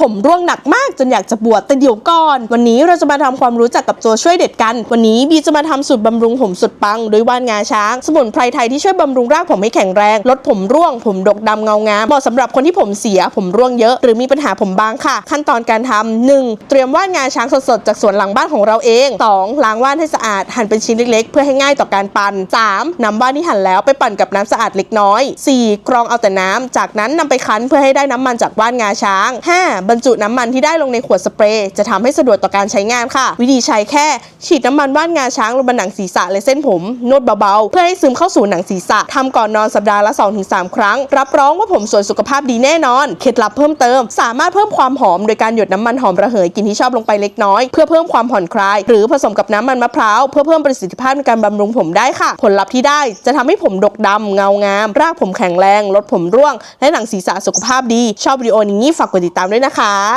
ผมร่วงหนักมากจนอยากจะบวชแต่เดี๋ยวก่อน วันนี้เราจะมาทำความรู้จักกับตัวช่วยเด็ดกัน วันนี้บีจะมาทำสูตรบำรุงผมสุดปังโดยว่านงาช้าง สมุนไพรไทยที่ช่วยบำรุงรากผมให้แข็งแรง ลดผมร่วง ผมดกดำเงางามเหมาะสำหรับคนที่ผมเสียผมร่วงเยอะ หรือมีปัญหาผมบางค่ะ ขั้นตอนการทำหนึ่งเตรียมว่านงาช้างสดๆจากสวนหลังบ้านของเราเอง 2. ล้างว่านให้สะอาดหั่นเป็นชิ้นเล็กๆ เพื่อให้ง่ายต่อการปั่น 3. นำว่านที่หั่นแล้วไปปั่นกับน้ำสะอาดเล็กน้อย 4. กรองเอาแต่น้ำจากนั้นนำไปคั้นเพื่อให้ได้น้ำมันจากว่านงาช้าง 5. บรรจุน้ำมันที่ได้ลงในขวดสเปรย์จะทำให้สะดวกต่อการใช้งานค่ะ วิธีใช้แค่ ฉีดน้ำมันว่านงาช้างลงบนหนังศีรษะและเส้นผมนวดเบาๆ เพื่อให้ซึมเข้าสู่หนังศีรษะทำก่อนนอนสัปดาห์ละ 2-3 ครั้ง รับรองว่าผมสวยสุขภาพดีแน่นอน เคล็ดลับเพิ่มเติม สามารถเพิ่มความหอมโดยการหยดน้ำมันหอมระเหยกินที่ชอบลงไปเล็กน้อย เพื่อเพิ่มความผ่อนคลาย หรือผสมกับน้ำมันมะพร้าวเพื่อเพิ่มประสิทธิภาพในการบำรุงผมได้ค่ะ ผลลัพธ์ที่ได้จะทำให้ผมดกดำเงางาม รากผมแข็งแรง ลดผมร่วง และหนังศีรษะสุขภาพดี ชอบวิดีโอนี้ฝากกดติดตามด้วยนะคะ